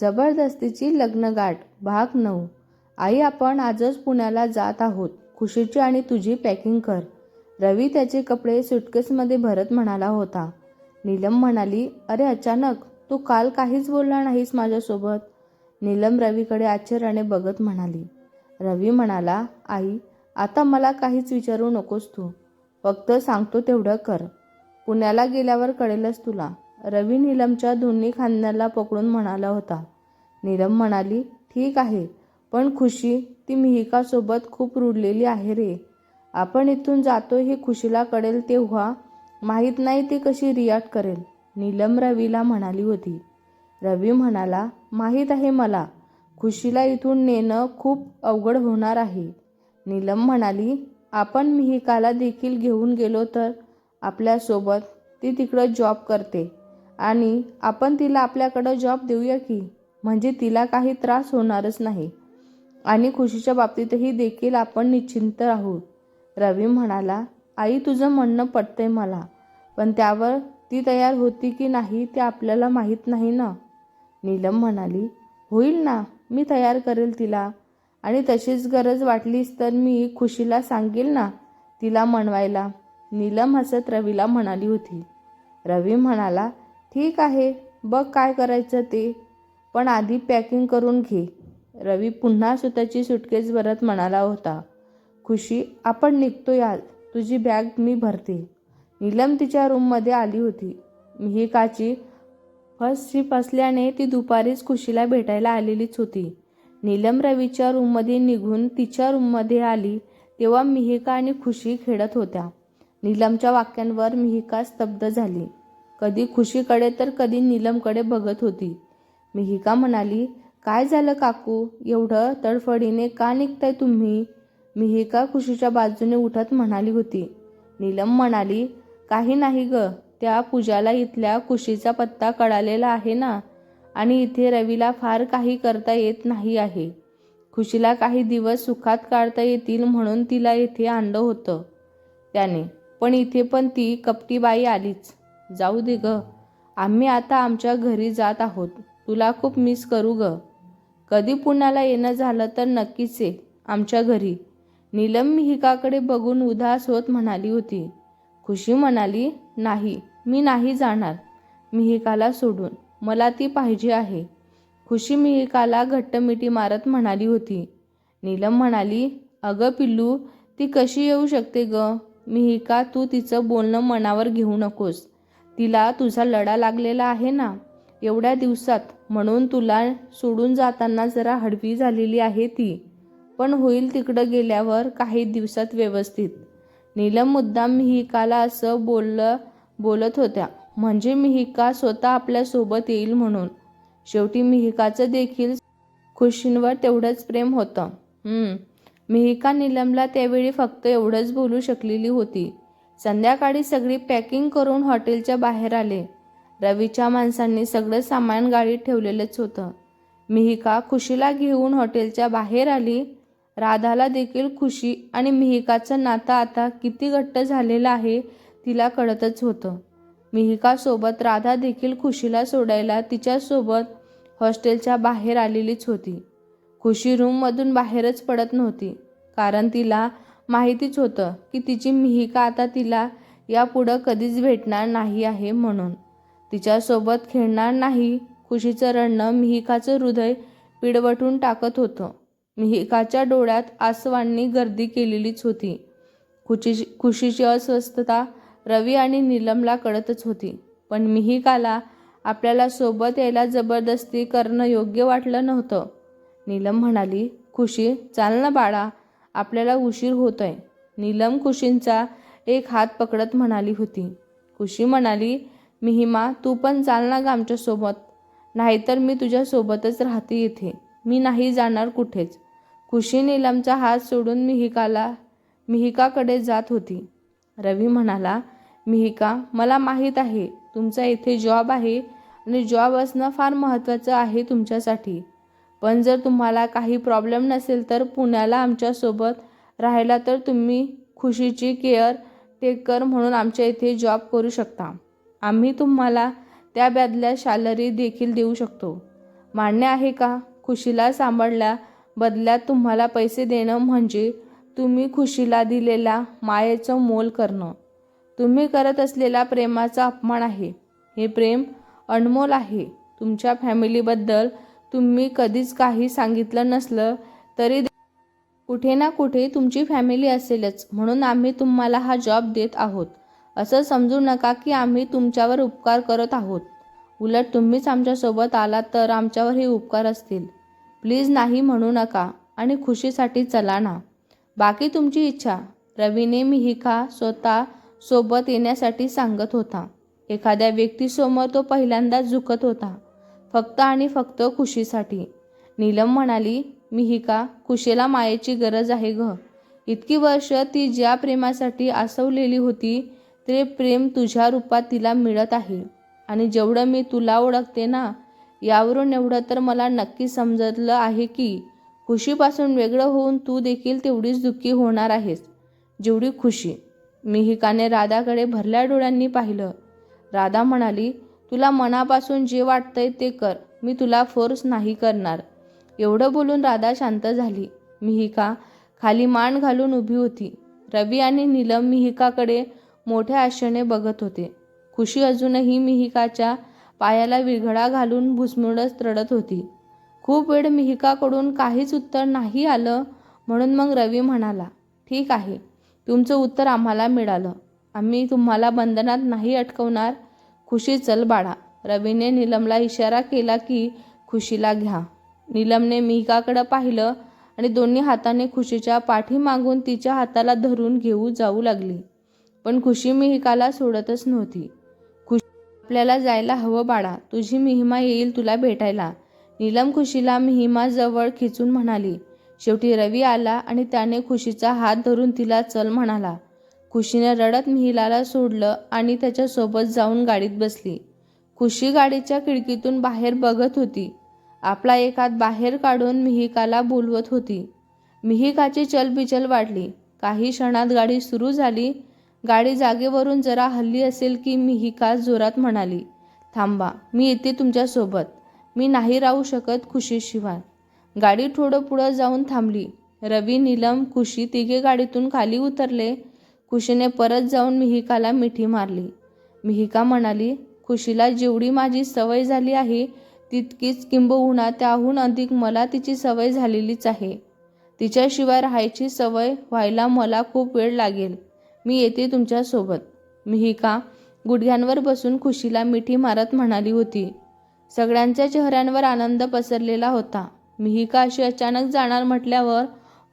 जबरदस्तीची लग्नगाठ भाग नऊ. आई आपण आजच पुण्याला जात आहोत. खुशीची आणि तुझी पॅकिंग कर. रवी त्याचे कपडे सुटकेसमध्ये भरत म्हणाला होता. नीलम म्हणाली अरे अचानक. तू काल काहीच बोलला नाहीस माझ्यासोबत. नीलम रवीकडे आश्चर्याने बघत म्हणाली. रवी म्हणाला आई आता मला काहीच विचारू नकोस तू. फक्त सांगतो तेवढं कर. पुण्याला गेल्यावर कळेलच तुला. रवी नीलमच्या दोन्ही खांद्याला पकडून म्हणाला होता. नीलम म्हणाली ठीक आहे पण खुशी ती मिहिकासोबत खूप रुडलेली आहे रे. आपण इथून जातो हे खुशीला कळेल तेव्हा माहीत नाही ती कशी रिॲक्ट करेल. नीलम रवीला म्हणाली होती. रवी म्हणाला माहीत आहे मला खुशीला इथून नेणं खूप अवघड होणार आहे. नीलम म्हणाली आपण मिहिकाला देखील घेऊन गेलो तर आपल्यासोबत ती तिकडं जॉब करते. आणि आपण तिला आपल्याकडं जॉब देऊया की? म्हणजे तिला काही त्रास होणारच नाही. आणि खुशीच्या बाबतीतही देखील आपण निश्चिंत राहू. रवी म्हणाला आई तुझं म्हणणं पटतंय मला. पण त्यावर ती तयार होती की नाही ते आपल्याला माहीत नाही ना. नीलम म्हणाली होईल ना. मी तयार करेल तिला. आणि तशीच गरज वाटलीस तर मी खुशीला सांगेल ना तिला म्हणवायला नीलम हसत रवीला म्हणाली होती. रवी म्हणाला ठीक आहे बघ काय करायचं ते. पण आधी पॅकिंग करून घे. रवी पुन्हा स्वतःची सुटकेस भरत म्हणाला होता. खुशी आपण निघतो याल तुझी बॅग मी भरते. नीलम तिच्या रूममध्ये आली होती. मिहिकाची फर्स्ट शिप असल्याने ती दुपारीच खुशीला भेटायला आलेलीच होती. नीलम रवीच्या रूममध्ये निघून तिच्या रूममध्ये आली तेव्हा मिहिका आणि खुशी खेळत होत्या. नीलमच्या वाक्यांवर मिहिका स्तब्ध झाली. कधी खुशीकडे तर कधी नीलमकडे बघत होती. मिहिका म्हणाली काय झालं काकू? एवढं तडफडीने का निघताय तुम्ही? मिहिका खुशीच्या बाजूने उठत म्हणाली होती. नीलम म्हणाली काही नाही ग त्या पूजाला इथल्या खुशीचा पत्ता कळालेला आहे ना? आणि इथे रवीला फार काही करता येत नाही आहे. खुशीला काही दिवस सुखात काढता येतील म्हणून तिला इथे आणलं होतं. त्याने पण इथे पण ती कपटी बाई आलीच. जाऊ दे ग. आम्ही आता आमच्या घरी जात आहोत. तुला खूप मिस करू ग. कधी पुण्याला येणं झालं तर नक्कीच ये आमच्या घरी. नीलम मिहिकाकडे बघून उदास होत म्हणाली होती. खुशी म्हणाली नाही मी नाही जाणार. मिहिकाला सोडून मला ती पाहिजे आहे. खुशी मिहिकाला घट्ट मिठी मारत म्हणाली होती. नीलम म्हणाली अगं पिल्लू ती कशी येऊ शकते ग? मिहिका तू तिचं बोलणं मनावर घेऊ नकोस. तिला तुझा लढा लागलेला आहे ना? एवढ्या दिवसात म्हणून तुला सोडून जाताना जरा हडवी झालेली आहे ती. पण होईल तिकडं गेल्यावर काही दिवसात व्यवस्थित. नीलम मुद्दाम मिहिकाला असं बोललं बोलत होत्या. म्हणजे मिहिका स्वतः आपल्यासोबत येईल म्हणून. शेवटी मिहिकाचं देखील खुशींवर तेवढंच प्रेम होतं. मिहिका नीलमला त्यावेळी फक्त एवढंच बोलू शकलेली होती. संध्याकाळी सगळी पॅकिंग करून हॉटेलच्या बाहेर आले. रवीच्या माणसांनी सगळं सामान गाडीत ठेवलेलंच होतं. मिहिका खुशीला घेऊन हॉटेलच्या बाहेर आली. राधाला देखील खुशी आणि मिहिकाचं नातं आता किती घट्ट झालेलं आहे तिला कळतच होतं. मिहिकासोबत राधा देखील खुशीला सोडायला तिच्यासोबत हॉस्टेलच्या बाहेर आलेलीच होती. खुशी रूममधून बाहेरच पडत नव्हती कारण तिला माहितीच होतं की तिची मिहिका आता तिला यापुढं कधीच भेटणार नाही आहे म्हणून. तिच्यासोबत खेळणार नाही खुशीचं रडणं मिहिकाचं हृदय पिडवटून टाकत होतं. मिहिकाच्या डोळ्यात आसवांनी गर्दी केलेलीच होती. खुशी खुशीची अस्वस्थता रवी आणि नीलमला कळतच होती. पण मिहिकाला आपल्याला सोबत यायला जबरदस्ती करणं योग्य वाटलं नव्हतं. नीलम म्हणाली खुशी चाल ना बाळा. आपल्याला उशीर होतोय. नीलम खुशींचा एक हात पकडत म्हणाली होती. खुशी म्हणाली मिहिमा तू पण चाल ना ग आमच्यासोबत नाहीतर मी तुझ्यासोबतच राहते इथे. मी नाही जाणार कुठेच. खुशी नीलमचा हात सोडून मिहिकाला मिहिकाकडे जात होती. रवी म्हणाला मिहिका मला माहीत आहे तुमचा इथे जॉब आहे आणि जॉब असणं फार महत्त्वाचं आहे तुमच्यासाठी. पण जर तुम्हाला काही प्रॉब्लेम नसेल तर पुण्याला आमच्यासोबत राहायला तर तुम्ही खुशीची केअर टेकर म्हणून आमच्या इथे जॉब करू शकता. आम्ही तुम्हाला त्या बदल्या सॅलरी देखील देऊ शकतो. मान्य आहे का? खुशीला सांभाळल्या बदल्यात तुम्हाला पैसे देणं म्हणजे तुम्ही खुशीला दिलेल्या मायेचं मोल करणं. तुम्ही करत असलेल्या प्रेमाचा अपमान आहे. हे प्रेम अनमोल आहे. तुमच्या फॅमिलीबद्दल तुम्ही कधीच काही सांगितलं नसलं तरी कुठे ना कुठे तुमची फॅमिली असेलच. म्हणून आम्ही तुम्हाला हा जॉब देत आहोत. असं समजू नका की आम्ही तुमच्यावर उपकार करत आहोत. उलट तुम्हीच आमच्यासोबत आलात तर आमच्यावरही उपकार असतील. प्लीज नाही म्हणू नका आणि खुशीसाठी चला ना. बाकी तुमची इच्छा. रवीने मिहिका स्वतः सोबत येण्यासाठी सांगत होता. एखाद्या व्यक्तीसमोर तो पहिल्यांदाच झुकत होता. फक्त आणि फक्त खुशीसाठी. नीलम म्हणाली मिहिका खुशीला मायेची गरज आहे ग. इतकी वर्ष ती ज्या प्रेमासाठी आसवलेली होती ते प्रेम तुझ्या रूपात तिला मिळत आहे. आणि जेवढं मी तुला ओळखते ना यावरून एवढं तर मला नक्की समजलं आहे की खुशीपासून वेगळं होऊन तू देखील तेवढीच दुःखी होणार आहेस. जेवढी खुशी. मिहिकाने राधाकडे भरल्या डोळ्यांनी पाहिलं. राधा म्हणाली तुला मनापासून जे वाटतंय ते कर. मी तुला फोर्स नाही करणार. एवढं बोलून राधा शांत झाली. मिहिका खाली मान घालून उभी होती. रवी आणि नीलम मिहिकाकडे मोठ्या आशेने बघत होते. खुशी अजूनही मिहिकाच्या पायाला विरघळा घालून भुसमुडच रडत होती. खूप वेळ मिहिकाकडून काहीच उत्तर नाही आलं म्हणून मग रवी म्हणाला ठीक आहे. तुमचं उत्तर आम्हाला मिळालं. आम्ही तुम्हाला बंधनात नाही अटकवणार. खुशी चल बाळा. रवीने नीलमला इशारा केला की खुशीला घ्या. नीलमने मिहिकाकडं पाहिलं आणि दोन्ही हाताने खुशीच्या पाठीमागून तिच्या हाताला धरून घेऊ जाऊ लागली. पण खुशी मिहिकाला सोडतच नव्हती. खुशी आपल्याला जायला हवं बाळा. तुझी मिहिमा येईल तुला भेटायला. नीलम खुशीला मिहिमा जवळ खिचून म्हणाली. शेवटी रवी आला आणि त्याने खुशीचा हात धरून तिला चल म्हणाला. खुशीने रडत मिहिलाला सोडलं आणि त्याच्यासोबत जाऊन गाडीत बसली. खुशी गाडीच्या खिडकीतून बाहेर बघत होती. आपला एक हात बाहेर काढून मिहिकाला बोलवत होती. मिहिकाची चलबिचल वाढली. काही क्षणात गाडी सुरू झाली. गाडी जागेवरून जरा हल्ली असेल की मिहिका जोरात म्हणाली थांबा मी येते तुमच्यासोबत. मी नाही राहू शकत खुशीशिवाय. गाडी थोडं पुढं जाऊन थांबली. रवी नीलम खुशी तिघे गाडीतून खाली उतरले. खुशीने परत जाऊन मिहिकाला मिठी मारली. मिहिका म्हणाली खुशीला जेवढी माझी सवय झाली आहे तितकीच किंबहुना त्याहून अधिक मला तिची सवय झालेलीच आहे. तिच्याशिवाय राहायची सवय व्हायला मला खूप वेळ लागेल. मी येते तुमच्यासोबत मिहिका गुडघ्यांवर बसून खुशीला मिठी मारत म्हणाली होती. सगळ्यांच्या चेहऱ्यांवर आनंद पसरलेला होता. मिहिका अशी अचानक जाणार म्हटल्यावर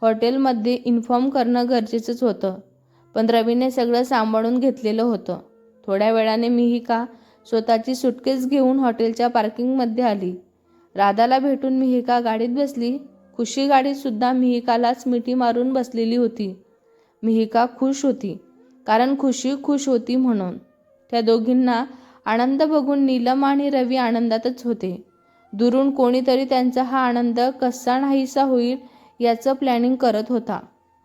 हॉटेलमध्ये इन्फॉर्म करणं गरजेचंच होतं. पण रवीने सगळं सांभाळून घेतलेलं होतं. थोड्या वेळाने मिहिका स्वतःची सुटकेस घेऊन हॉटेलच्या पार्किंगमध्ये आली. राधाला भेटून मिहिका गाडीत बसली. खुशी गाडीत सुद्धा मिहिकालाच मिठी मारून बसलेली होती. मिहिका खुश होती कारण खुशी खुश होती म्हणून. त्या दोघींना आनंद बघून नीलम आणि रवी आनंदातच होते. दुरून कोणीतरी त्यांचा हा आनंद कसा नाहीसा होईल याचं प्लॅनिंग करत होता.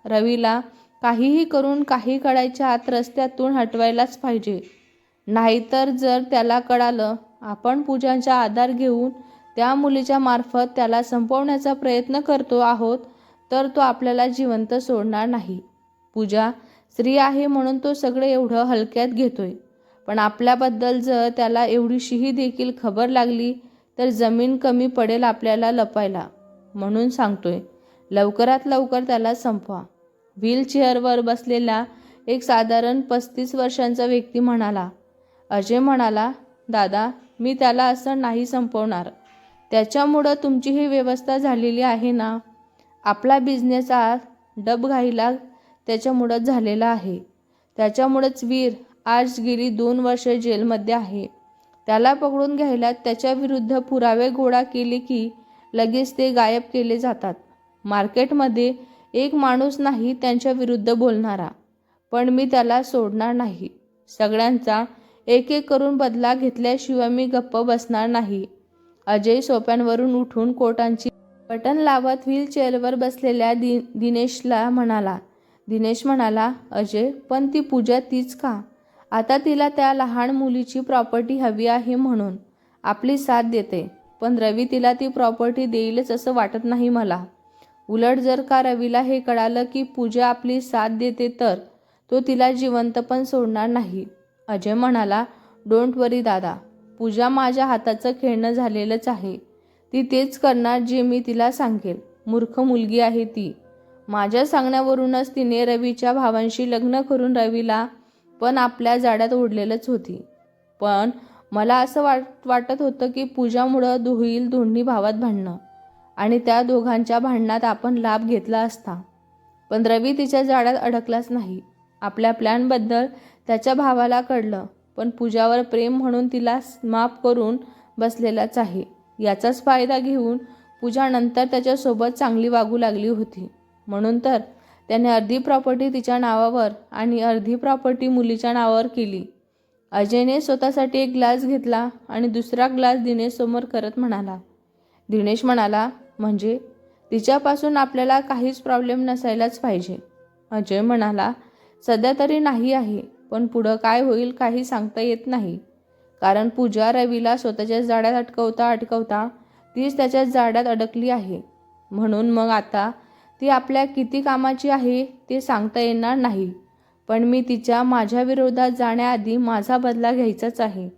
रवीला काहीही करून काही कळायच्या आत रस्त्यातून हटवायलाच पाहिजे. नाहीतर जर त्याला कळालं आपण पूजांचा आधार घेऊन त्या मुलीच्या मार्फत त्याला संपवण्याचा प्रयत्न करतो आहोत तर तो आपल्याला जिवंत सोडणार नाही. पूजा स्त्री आहे म्हणून तो सगळं एवढं हलक्यात घेतोय. पण आपल्याबद्दल जर त्याला एवढीशीही देखील खबर लागली तर जमीन कमी पडेल आपल्याला लपायला म्हणून सांगतोय. लवकरात लवकर त्याला संपवा. व्हीलचेअरवर बसलेला एक साधारण पस्तीस वर्षांचा व्यक्ती म्हणाला अजय म्हणाला दादा मी त्याला असं नाही संपवणार. त्याच्यामुळं तुमची ही व्यवस्था झालेली आहे ना? आपला बिझनेस आज डबघाईला त्याच्यामुळंच झालेला आहे. त्याच्यामुळंच वीर आज गेली दोन वर्ष जेलमध्ये आहे. त्याला पकडून घ्यायला त्याच्याविरुद्ध पुरावे गोळा केले की लगेच ते गायब केले जातात. मार्केटमध्ये एक माणूस नाही त्यांच्या विरुद्ध बोलणारा. पण मी त्याला सोडणार नाही. सगळ्यांचा एक एक करून बदला घेतल्याशिवाय मी गप्प बसणार नाही. अजय सोप्यांवरून उठून कोटांची बटन लावत व्हीलचेअरवर बसलेल्या दि दिनेशला म्हणाला. दिनेश म्हणाला अजय पण ती पूजा तीच का? आता तिला त्या लहान मुलीची प्रॉपर्टी हवी आहे म्हणून. आपली साथ देते पण रवी तिला ती प्रॉपर्टी देईलच असं वाटत नाही मला. उलट जर का रवीला हे कळालं की पूजा आपली साथ देते तर तो तिला जिवंत पण सोडणार नाही. अजय म्हणाला डोंट वरी दादा. पूजा माझ्या हाताचं खेळणं झालेलंच आहे. ती तेच करणार जे मी तिला सांगेल. मूर्ख मुलगी आहे ती. माझ्या सांगण्यावरूनच तिने रवीच्या भावांशी लग्न करून रवीला पण आपल्या जाड्यात ओढलेलंच होती. पण मला असं वाट वाटत होतं की पूजामुळं दुहील दोन्ही भावात भांडणं. आणि त्या दोघांच्या भांडणात आपण लाभ घेतला असता. पण रवी तिच्या जाळ्यात अडकलाच नाही. आपल्या प्लॅनबद्दल त्याच्या भावाला कळलं पण पूजावर प्रेम म्हणून तिला माफ करून बसलेलाच आहे. याचाच फायदा घेऊन पूजा नंतर त्याच्यासोबत चांगली वागू लागली होती. म्हणून तर त्याने अर्धी प्रॉपर्टी तिच्या नावावर आणि अर्धी प्रॉपर्टी मुलीच्या नावावर केली. अजयने स्वतःसाठी एक ग्लास घेतला आणि दुसरा ग्लास दिनेशसमोर करत म्हणाला. दिनेश म्हणाला म्हणजे तिच्यापासून आपल्याला काहीच प्रॉब्लेम नसायलाच पाहिजे. अजय म्हणाला सध्या तरी नाही आहे पण पुढं काय होईल काही सांगता येत नाही. कारण पूजा रवीला स्वतःच्या जाड्यात अटकवता अटकवता तीच त्याच्या जाड्यात अडकली आहे. म्हणून मग आता ती आपल्या किती कामाची आहे ते सांगता येणार नाही. पण मी तिच्या माझ्या विरोधात जाण्याआधी माझा बदला घ्यायचाच आहे.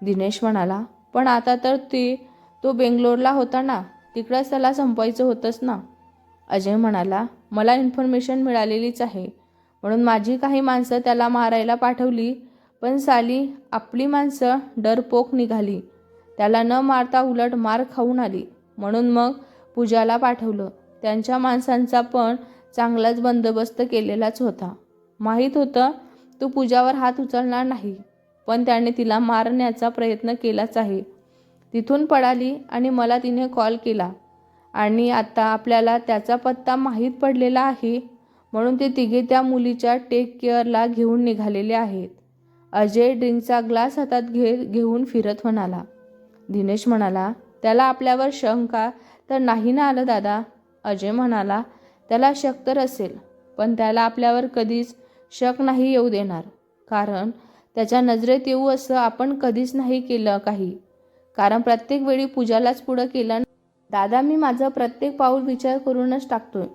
दिनेश म्हणाला पण आता तर ते तो बेंगलोरला होता ना तिकडंच त्याला संपवायचं होतंच ना. अजय म्हणाला मला इन्फॉर्मेशन मिळालेलीच आहे. म्हणून माझी काही माणसं त्याला मारायला पाठवली. पण साली आपली माणसं डरपोक निघाली. त्याला न मारता उलट मार खाऊन आली. म्हणून मग पूजाला पाठवलं. त्यांच्या माणसांचा पण चांगलाच बंदोबस्त केलेलाच होता. माहीत होतं तू पूजावर हात उचलणार नाही. पण त्याने तिला मारण्याचा प्रयत्न केलाच आहे. तिथून पळाली आणि मला तिने कॉल केला. आणि आता आपल्याला त्याचा पत्ता माहीत पडलेला आहे म्हणून ते तिघे त्या मुलीच्या टेक केअरला घेऊन निघालेले आहेत. अजय ड्रिंकचा ग्लास हातात घे घेऊन फिरत म्हणाला. दिनेश म्हणाला त्याला आपल्यावर शंका तर नाही ना आलं दादा? अजय म्हणाला त्याला शक तर असेल पण त्याला आपल्यावर कधीच शक नाही येऊ देणार. कारण त्याच्या नजरेत येऊ असं आपण कधीच नाही केलं काही. कारण प्रत्येक वेळी पूजालाच पुढं केलं दादा मी माझं प्रत्येक पाऊल विचार करूनच टाकतोय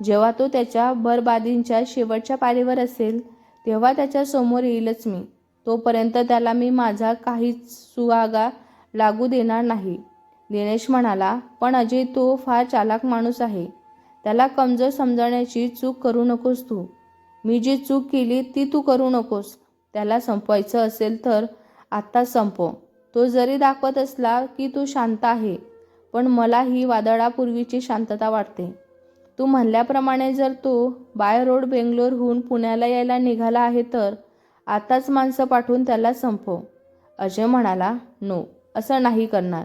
जेव्हा तो त्याच्या बरबादींच्या शेवटच्या पारीवर असेल तेव्हा त्याच्यासमोर येईलच मी. तोपर्यंत त्याला मी माझा काहीच सुहागा लागू देणार नाही. दिनेश म्हणाला पण अजय तो फार चालाक माणूस आहे. त्याला कमजोर समजवण्याची चूक करू नकोस तू. मी जी चूक केली ती तू करू नकोस. त्याला संपवायचं असेल तर आत्ताच संपव. तो जरी दाखवत असला की तू शांत आहे पण मला ही वादळापूर्वीची शांतता वाटते. तू म्हणल्याप्रमाणे जर तो बाय रोड बेंगलोरहून पुण्याला यायला निघाला आहे तर आताच माणसं पाठवून त्याला संपव. अजय म्हणाला नो असं नाही करणार.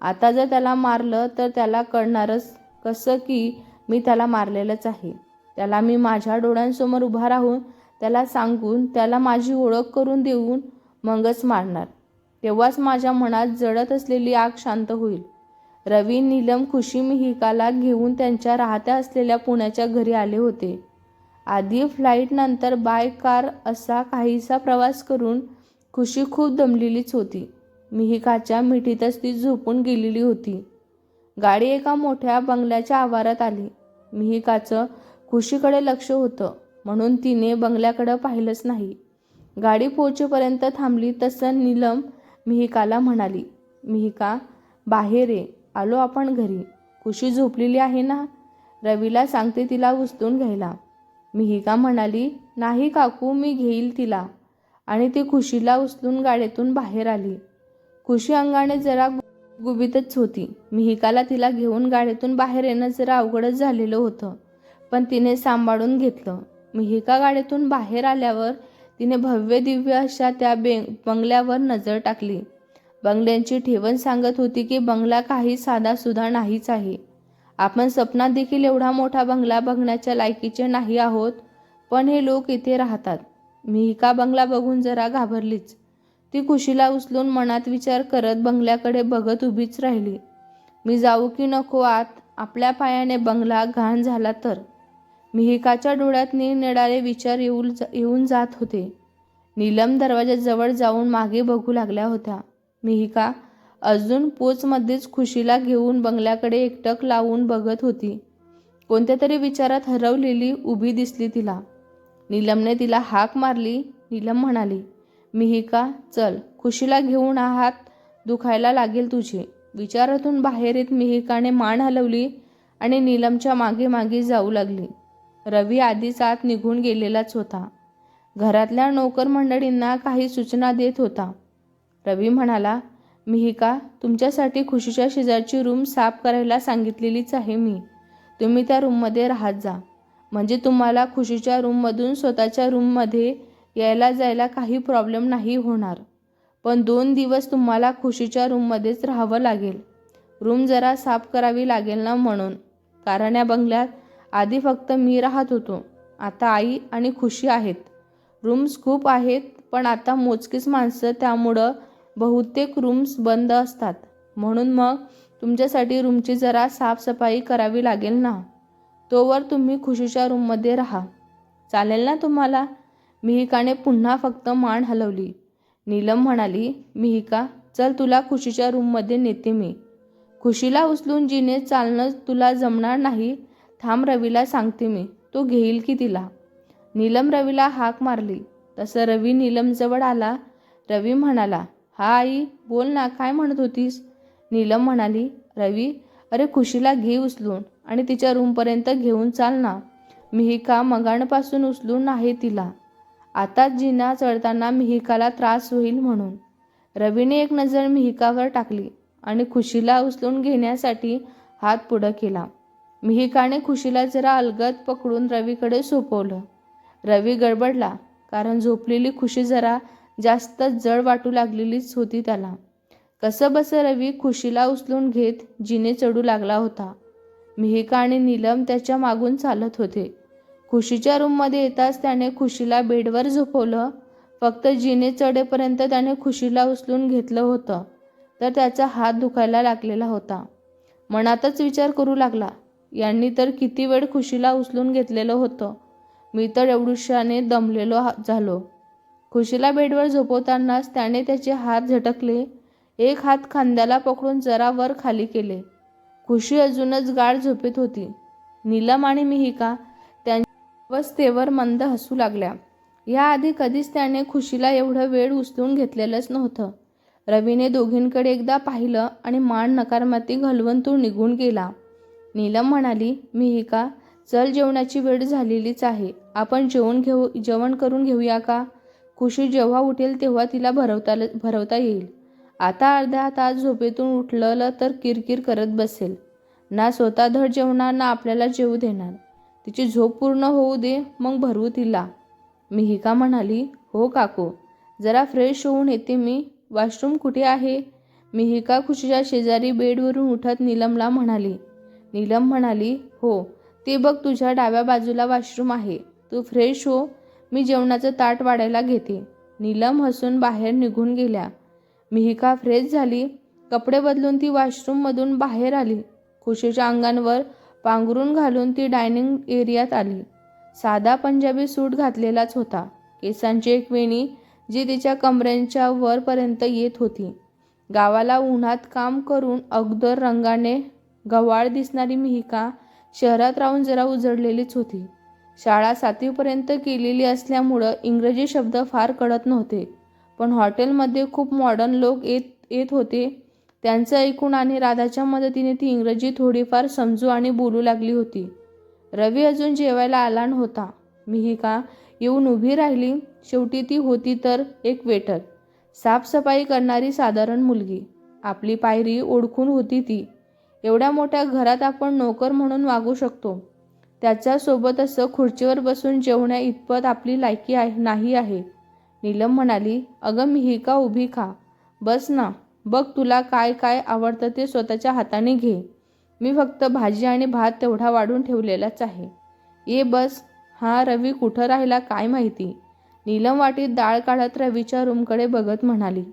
आता जर त्याला मारलं तर त्याला कळणारच कसं की मी त्याला मारलेलंच आहे. त्याला मी माझ्या डोळ्यांसमोर उभा राहून त्याला सांगून त्याला माझी ओळख करून देऊन मगच मारणार. तेव्हाच माझ्या मनात जळत असलेली आग शांत होईल. रवी नीलम खुशी मिहिकाला घेऊन त्यांच्या राहत्या असलेल्या पुण्याच्या घरी आले होते. आधी फ्लाईटनंतर बाय कार असा काहीसा प्रवास करून खुशी खूप दमलेलीच होती. मिहिकाच्या मिठीतच ती झोपून गेलेली होती. गाडी एका मोठ्या बंगल्याच्या आवारात आली. मिहिकाचं खुशीकडे लक्ष होतं म्हणून तिने बंगल्याकडं पाहिलंच नाही. गाडी पोहोचेपर्यंत थांबली तसं नीलम मिहिकाला म्हणाली मिहिका बाहेर ये आलो आपण घरी. खुशी झोपलेली आहे ना रवीला सांगते तिला उचलून घ्यायला. मिहिका म्हणाली नाही काकू मी घेईल तिला. आणि ती खुशीला उचलून गाडीतून बाहेर आली. खुशी अंगाने जरा गुबीतच होती. मिहिकाला तिला घेऊन गाडीतून बाहेर येणं जरा अवघडच झालेलं होतं पण तिने सांभाळून घेतलं. मिहिका गाडीतून बाहेर आल्यावर तिने भव्य दिव्य अशा त्या बे बंगल्यावर नजर टाकली. बंगल्यांची ठेवण सांगत होती की बंगला काही साधासुद्धा नाहीच आहे. आपण स्वप्नात देखील एवढा मोठा बंगला बघण्याच्या लायकीचे नाही आहोत पण हे लोक इथे राहतात. मी का बंगला बघून जरा घाबरलीच. ती खुशीला उचलून मनात विचार करत बंगल्याकडे बघत उभीच राहिली. मी जाऊ की नको आत? आपल्या पायाने बंगला घाण झाला तर मिहिकाच्या डोळ्यात निरनिराळे विचार येऊन येऊन जात होते. नीलम दरवाजाजवळ जाऊन मागे बघू लागल्या होत्या. मिहिका अजून पोचमध्येच खुशीला घेऊन बंगल्याकडे एकटक लावून बघत होती. कोणत्या तरी विचारात हरवलेली उभी दिसली तिला. नीलमने तिला हाक मारली. नीलम म्हणाली मिहिका चल खुशीला घेऊन आहात. दुखायला लागेल तुझे. विचारातून बाहेर येत मिहिकाने मान हलवली आणि नीलमच्या मागे मागे जाऊ लागली. रवी आधीच आत निघून गेलेलाच होता. घरातल्या नोकर मंडळींना काही सूचना देत होता. रवी म्हणाला मिहिका तुमच्यासाठी खुशीच्या शेजारची रूम साफ करायला सांगितलेलीच आहे मी. तुम्ही त्या रूममध्ये राहत जा. म्हणजे तुम्हाला खुशीच्या रूममधून स्वतःच्या रूममध्ये यायला जायला काही प्रॉब्लेम नाही होणार. पण दोन दिवस तुम्हाला खुशीच्या रूममध्येच राहावं लागेल. रूम जरा साफ करावी लागेल ना म्हणून. कारण या बंगल्यात आधी फक्त मी राहत होतो. आता आई आणि खुशी आहेत. रूम्स खूप आहेत पण आता मोजकीच माणसं त्यामुळं बहुतेक रूम्स बंद असतात. म्हणून मग तुमच्यासाठी रूमची जरा साफसफाई करावी लागेल ना? तोवर तुम्ही खुशीच्या रूममध्ये राहा. चालेल ना तुम्हाला? मिहिकाने पुन्हा फक्त मान हलवली. नीलम म्हणाली मिहिका चल तुला खुशीच्या रूममध्ये नेते मी. खुशीला उचलून जिने चालणं तुला जमणार नाही थांब रवीला सांगते मी तो घेईल की तिला. नीलम रवीला हाक मारली. तसं रवी नीलमजवळ आला. रवी म्हणाला हा आई बोल ना काय म्हणत होतीस? नीलम म्हणाली रवी अरे खुशीला घे उचलून आणि तिच्या रूमपर्यंत घेऊन चाल ना. मिहिका मगाणपासून उचलून नाही तिला. आता जिना चढताना मिहिकाला त्रास होईल म्हणून. रवीने एक नजर मिहिकावर टाकली आणि खुशीला उचलून घेण्यासाठी हात पुढं केला. मिहिकाने खुशीला जरा अलगद पकडून रवीकडे सोपवलं. रवी गडबडला कारण झोपलेली खुशी जरा जास्त जड वाटू लागलेलीच होती त्याला. कसं बसं रवी खुशीला उचलून घेत जिने चढू लागला होता. मिहिका आणि नीलम त्याच्या मागून चालत होते. खुशीच्या रूममध्ये येताच त्याने खुशीला बेडवर झोपवलं. फक्त जिने चढेपर्यंत त्याने खुशीला उचलून घेतलं होतं. तर त्याचा हात दुखायला लागलेला होता. मनातच विचार करू लागला यांनी तर किती वेळ खुशीला उचलून घेतलेलं होतं. मी तर एवढुशाने दमलेलो झालो. खुशीला बेडवर झोपवतानाच त्याने त्याचे हात झटकले. एक हात खांद्याला पकडून जरा वर खाली केले. खुशी अजूनच गाढ झोपेत होती. नीलम आणि मिहिका त्यांच्या अवस्थेवर मंद हसू लागल्या. याआधी कधीच त्याने खुशीला एवढं वेळ उचलून घेतलेलंच नव्हतं. रवीने दोघींकडे एकदा पाहिलं आणि मान नकारमाती घालवून तो निघून गेला. नीलम म्हणाली मिहिका चल जेवणाची वेळ झालेलीच आहे. आपण जेवण घेऊ जेवण करून घेऊया का? खुशी जेव्हा उठेल तेव्हा तिला भरवता भरवता येईल. आता अर्ध्या तास झोपेतून उठलं तर किरकिर करत बसेल. ना स्वतः धड जेवणार ना आपल्याला जेवू देणार. तिची झोप पूर्ण होऊ दे मग भरवू तिला. मिहिका म्हणाली हो काकू जरा फ्रेश होऊन येते मी. वॉशरूम कुठे आहे? मिहिका खुशीच्या शेजारी बेडवरून उठत नीलमला म्हणाली नीलम म्हणाली हो ते बघ तुझ्या डाव्या बाजूला वॉशरूम आहे. तू फ्रेश हो मी जेवणाचं ताट वाढायला घेते. नीलम हसून बाहेर निघून गेल्या. मिहिका फ्रेश झाली. कपडे बदलून ती वॉशरूममधून बाहेर आली. खुशीच्या अंगांवर पांघरून घालून ती डायनिंग एरियात आली. साधा पंजाबी सूट घातलेलाच होता. केसांची एक वेणी जी तिच्या कमरेंच्या वरपर्यंत येत होती. गावाला उन्हात काम करून अगदर रंगाने गव्हाळ दिसणारी मिहिका शहरात राहून जरा उजडलेलीच होती. शाळा सातवीपर्यंत केलेली असल्यामुळं इंग्रजी शब्द फार कळत नव्हते. पण हॉटेलमध्ये खूप मॉडर्न लोक येत येत होते. त्यांचं ऐकून आणि राधाच्या मदतीने ती इंग्रजी थोडीफार समजू आणि बोलू लागली होती. रवी अजून जेवायला आला नव्हता मिहिका येऊन उभी राहिली. शेवटी ती होती तर एक वेटर. साफसफाई करणारी साधारण मुलगी. आपली पायरी ओळखून होती ती. एवढ्या मोठ्या घरात आपण नोकर म्हणून वागू शकतो. त्याच्यासोबत असं खुर्चीवर बसून जेवण्या इतपत आपली लायकी आहे नाही आहे. नीलम म्हणाली अगं मिहिका उभी खा? बस ना बघ तुला काय काय आवडतं ते स्वतःच्या हाताने घे. मी फक्त भाजी आणि भात तेवढा वाढून ठेवलेलाच आहे. ये बस हा रवी कुठं राहिला काय माहिती? नीलम वाटीत डाळ काढत रवीच्या रूमकडे बघत म्हणाली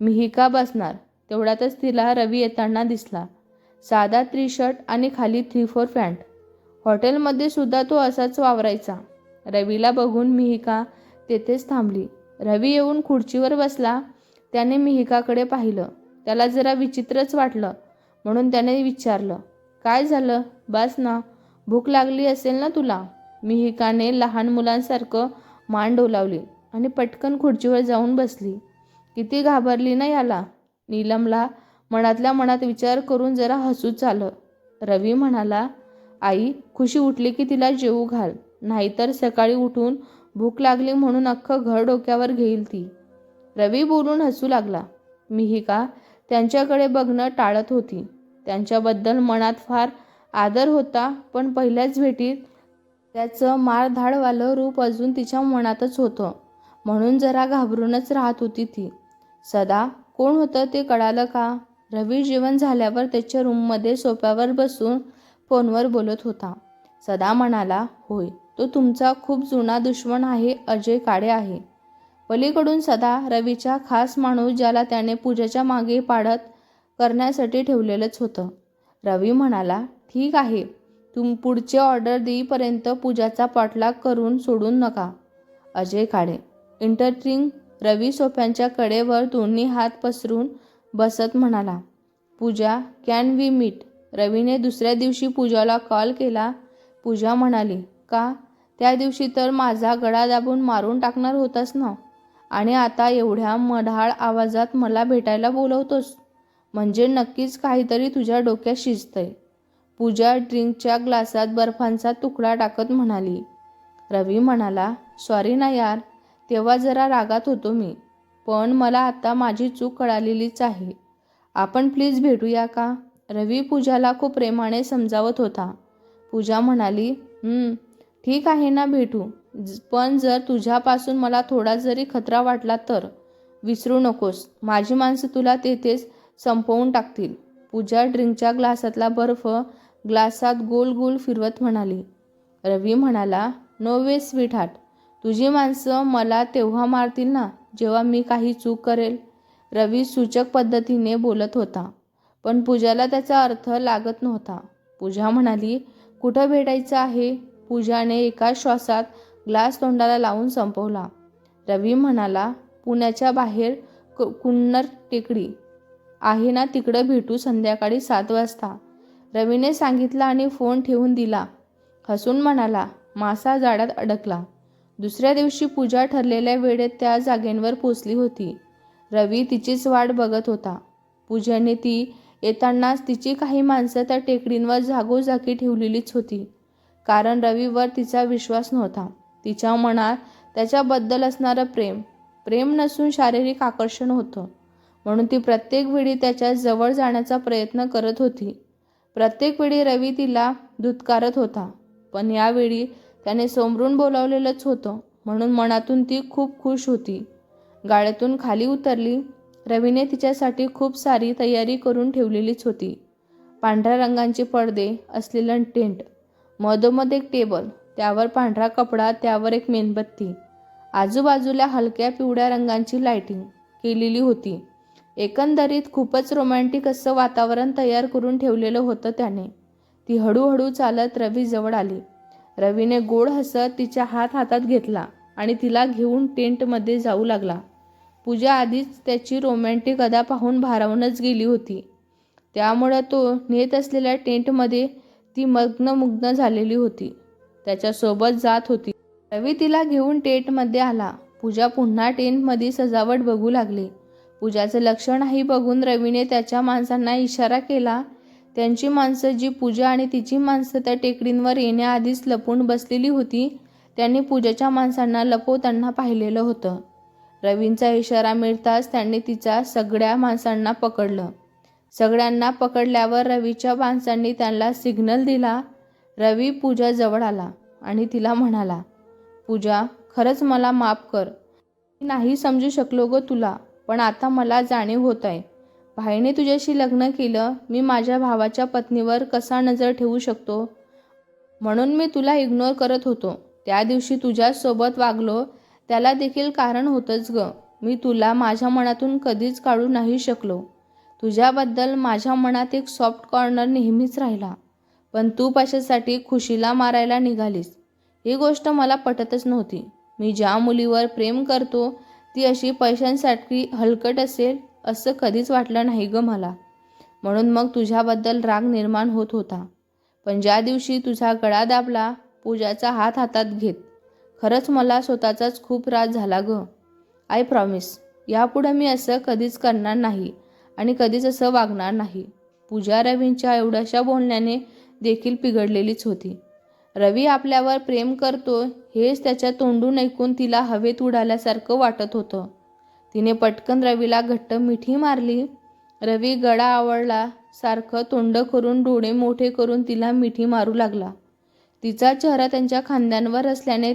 मिहिका बसणार? तेवढ्यातच तिला रवी येताना दिसला. साधा थ्री शर्ट आणि खाली थ्री फोर पॅन्ट हॉटेलमध्ये सुद्धा तो असाच वावरायचा. रवीला बघून मिहिका तेथेच थांबली. रवी येऊन खुर्चीवर बसला. त्याने मिहिकाकडे पाहिलं. त्याला जरा विचित्रच वाटलं म्हणून त्याने विचारलं काय झालं? बास ना. भूक लागली असेल ना तुला? मिहिकाने लहान मुलांसारखं मान डोलावली आणि पटकन खुर्चीवर जाऊन बसली. किती घाबरली ना याला? नीलमला मनातल्या मनात विचार करून जरा हसूच आलं रवी म्हणाला आई खुशी उठली की तिला जेवू घाल. नाहीतर सकाळी उठून भूक लागली म्हणून अख्खं घर डोक्यावर घेईल ती. रवी बोलून हसू लागला. मिहिका त्यांच्याकडे बघणं टाळत होती. त्यांच्याबद्दल मनात फार आदर होता पण पहिल्याच भेटीत त्याचं मारधाडवालं रूप अजून तिच्या मनातच होतं. म्हणून जरा घाबरूनच राहत होती ती. सदा कोण होतं ते कळालं का? रवी जेवण झाल्यावर त्याच्या रूममध्ये सोफ्यावर बसून फोनवर बोलत होता. सदा म्हणाला होय तो तुमचा खूप जुना दुश्मन आहे अजय काळे आहे. पलीकडून सदा रवीचा खास माणूस ज्याला त्याने पूजाच्या मागे पाडत करण्यासाठी ठेवलेलंच होतं. रवी म्हणाला ठीक आहे तुम पुढचे ऑर्डर देईपर्यंत पूजाचा पाठलाग करून सोडून नका. अजय काळे इंटरट्रिंग रवी सोफ्यांच्या कडेवर दोन्ही हात पसरून बसत म्हणाला पूजा कॅन वी मीट रवीने दुसऱ्या दिवशी पूजाला कॉल केला. पूजा म्हणाली का? त्या दिवशी तर माझा गळा दाबून मारून टाकणार होतास ना? आणि आता एवढ्या मढाळ आवाजात मला भेटायला बोलवतोस? म्हणजे नक्कीच काहीतरी तुझ्या डोक्यात शिजतंय पूजा ड्रिंकच्या ग्लासात बर्फांचा तुकडा टाकत म्हणाली. रवी म्हणाला सॉरी ना यार तेव्हा जरा रागात होतो मी. पण मला आता माझी चूक कळालेलीच आहे. आपण प्लीज भेटूया का? रवी पूजाला खूप प्रेमाने समजावत होता. पूजा म्हणाली ठीक आहे ना भेटू. ज- पण जर तुझ्यापासून मला थोडा जरी खतरा वाटला तर विसरू नकोस. माझी माणसं तुला तेथेच संपवून टाकतील. पूजा ड्रिंकच्या ग्लासातला बर्फ ग्लासात गोल गोल फिरवत म्हणाली. रवी म्हणाला नो वे स्वीट हार्ट तुझी माणसं मला तेव्हा मारतील ना? जेव्हा मी काही चूक करेल रवी सूचक पद्धतीने बोलत होता. पण पूजाला त्याचा अर्थ लागत नव्हता. पूजा म्हणाली कुठं भेटायचं आहे? पूजाने एका श्वासात ग्लास तोंडाला लावून संपवला. रवी म्हणाला पुण्याच्या बाहेर कु- कुन्नर टेकडी. आहे ना तिकडं भेटू संध्याकाळी सात वाजता. रवीने सांगितलं आणि फोन ठेवून दिला. हसून म्हणाला मासा जाळ्यात अडकला. दुसऱ्या दिवशी पूजा ठरलेल्या वेळेत त्या जागेंवर पोचली होती. रवी तिचीच वाट बघत होता. पूजाने ती येतानाच तिची काही माणसं त्या टेकडींवर जागोजागी ठेवलेलीच होती. कारण रवीवर तिचा विश्वास नव्हता. तिच्या मनात त्याच्याबद्दल असणारं प्रेम प्रेम नसून शारीरिक आकर्षण होतं. म्हणून ती प्रत्येक वेळी त्याच्याजवळ जाण्याचा प्रयत्न करत होती. प्रत्येक वेळी रवी तिला धुतकारत होता. पण यावेळी त्याने समरून बोलावलेलंच होतं. म्हणून मनातून ती खूप खुश होती. गाड्यातून खाली उतरली. रवीने तिच्यासाठी खूप सारी तयारी करून ठेवलेलीच होती. पांढऱ्या रंगांचे पडदे असलेलं टेंट मधोमध एक टेबल त्यावर पांढरा कपडा त्यावर एक मेणबत्ती आजूबाजूला हलक्या पिवळ्या रंगांची लायटिंग केलेली होती. एकंदरीत खूपच रोमॅन्टिक असं वातावरण तयार करून ठेवलेलं होतं त्याने. ती हळूहळू चालत रवी जवळ आली. रवीने गोड हसत तिच्या हात हातात घेतला आणि तिला घेऊन टेंटमध्ये जाऊ लागला. पूजा आधीच त्याची रोमॅन्टिक अदा पाहून भारावूनच गेली होती. त्यामुळं तो नेत असलेल्या टेंटमध्ये ती मग्नमुग्न झालेली होती. त्याच्यासोबत जात होती. रवी तिला घेऊन टेंटमध्ये आला. पूजा पुन्हा टेंटमध्ये सजावट बघू लागली. पूजाचं लक्ष नाही बघून रवीने त्याच्या माणसांना इशारा केला त्यांची माणसं जी पूजा आणि तिची माणसं त्या टेकडींवर येण्याआधीच लपून बसलेली होती त्यांनी पूजाच्या माणसांना लपवताना पाहिलेलं होतं. रवींचा इशारा मिळताच त्यांनी तिचा सगळ्या माणसांना पकडलं. सगळ्यांना पकडल्यावर रवीच्या माणसांनी त्यांना सिग्नल दिला. रवी पूजा जवळ आला आणि तिला म्हणाला पूजा खरंच मला माफ कर. मी नाही समजू शकलो ग तुला पण आता मला जाणीव होत आहे भाईने तुझ्याशी लग्न केलं मी माझ्या भावाच्या पत्नीवर कसा नजर ठेवू शकतो? म्हणून मी तुला इग्नोर करत होतो. त्या दिवशी तुझ्यासोबत वागलो त्याला देखील कारण होतंच ग. मी तुला माझ्या मनातून कधीच काढू नाही शकलो. तुझ्याबद्दल माझ्या मनात एक सॉफ्ट कॉर्नर नेहमीच राहिला. पण तू पाशासाठी खुशीला मारायला निघालीस? ही गोष्ट मला पटतच नव्हती. मी ज्या मुलीवर प्रेम करतो ती अशी पैशांसाठी हलकट असेल असं कधीच वाटलं नाही ग मला. म्हणून मग तुझ्याबद्दल राग निर्माण होत होता. पण ज्या दिवशी तुझा गळा दाबला पूजाचा हात हातात घेत. खरंच मला स्वतःचाच खूप राग झाला ग. आय प्रॉमिस यापुढं मी असं कधीच करणार नाही आणि कधीच असं वागणार नाही. पूजा रवींच्या एवढ्याशा बोलण्याने देखील पिघडलेलीच होती. रवी आपल्यावर प्रेम करतो हेच त्याच्या तोंडून ऐकून तिला हवेत उडाल्यासारखं वाटत होतं. तिने पटकन रवीला घट्ट मिठी मारली. रवी गळा आवडला सारखं तोंड करून डोळे मोठे करून तिला मिठी मारू लागला. तिचा चेहरा त्यांच्या खांद्यांवर असल्याने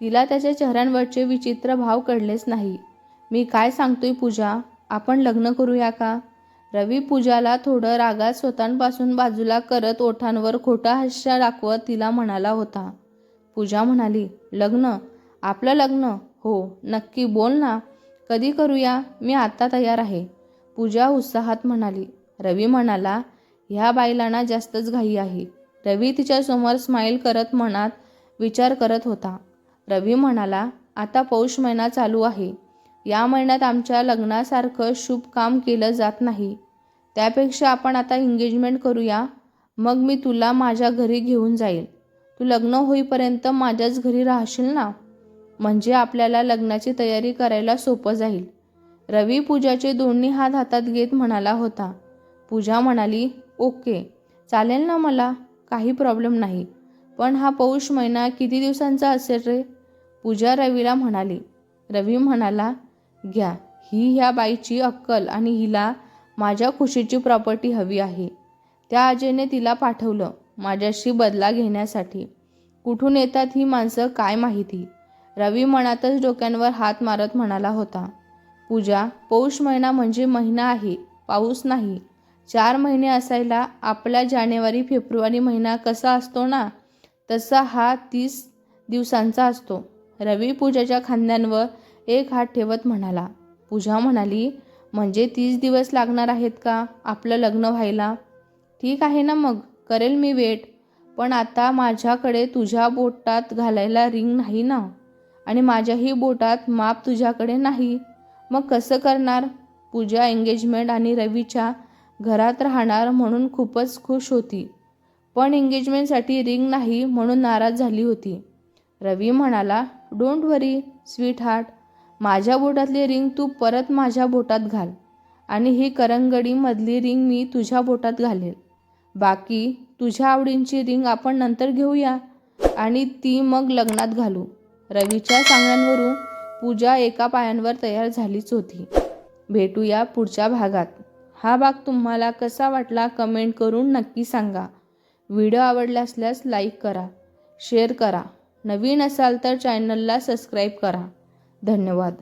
तिला त्याच्या चेहऱ्यांवरचे विचित्र भाव कळलेच नाही. मी काय सांगतोय पूजा? आपण लग्न करूया का? रवी पूजाला थोडं रागात स्वतःपासून बाजूला करत ओठांवर खोटा हास्य दाखवत तिला म्हणाला होता. पूजा म्हणाली लग्न? आपलं लग्न? हो नक्की बोल ना. कधी करूया? मी आत्ता तयार आहे. पूजा उत्साहात म्हणाली. रवी म्हणाला ह्या बायलांना जास्तच घाई आहे. रवी तिच्यासमोर स्माईल करत मनात विचार करत होता. रवी म्हणाला आता पौष महिना चालू आहे. या महिन्यात आमच्या लग्नासारखं शुभ काम केलं जात नाही. त्यापेक्षा आपण आता एंगेजमेंट करूया. मग मी तुला माझ्या घरी घेऊन जाईल. तू लग्न होईपर्यंत माझ्याच घरी राहशील ना? म्हणजे आपल्याला लग्नाची तयारी करायला सोपं जाईल. रवी पूजाचे दोन्ही हात हातात घेत म्हणाला होता. पूजा म्हणाली ओके चालेल ना मला? काही प्रॉब्लेम नाही. पण हा पौष महिना किती दिवसांचा असेल रे? पूजा रवीला म्हणाली. रवी म्हणाला घ्या ही ह्या बाईची अक्कल आणि हिला माझ्या खुशीची प्रॉपर्टी हवी आहे. त्या आजेने तिला पाठवलं माझ्याशी बदला घेण्यासाठी. कुठून येतात ही माणसं काय माहिती? रवी मनातच डोक्यांवर हात मारत म्हणाला होता पूजा पौष महिना म्हणजे महिना आहे पाऊस नाही. चार महिने असायला आपला जानेवारी फेब्रुवारी महिना कसा असतो ना तसा हा तीस दिवसांचा असतो. रवी पूजाच्या खांद्यांवर एक हात ठेवत म्हणाला पूजा म्हणाली म्हणजे तीस दिवस लागणार आहेत का आपलं लग्न व्हायला? ठीक आहे ना मग करेल मी वेट पण आता माझ्याकडे तुझ्या बोटात घालायला रिंग नाही ना. आणि माझ्याही बोटात माप तुझ्याकडे नाही. मग कसं करणार? पूजा एंगेजमेंट आणि रवीच्या घरात राहणार म्हणून खूपच खुश होती. पण एंगेजमेंटसाठी रिंग नाही म्हणून नाराज झाली होती. रवी म्हणाला डोंट वरी स्वीट हार्ट माझ्या बोटातली रिंग तू परत माझ्या बोटात घाल. आणि ही करंगडीमधली रिंग मी तुझ्या बोटात घालेल. बाकी तुझ्या आवडींची रिंग आपण नंतर घेऊया. आणि ती मग लग्नात घालू. रवीच्या सांगण्यावरून पूजा एका पायांवर तयार झालीच होती. भेटूया पुढच्या भागात. हा भाग तुम्हाला कसा वाटला कमेंट करून नक्की सांगा. व्हिडिओ आवडला असल्यास लाईक करा शेअर करा. नवीन असाल तर चॅनलला सबस्क्राईब करा. धन्यवाद.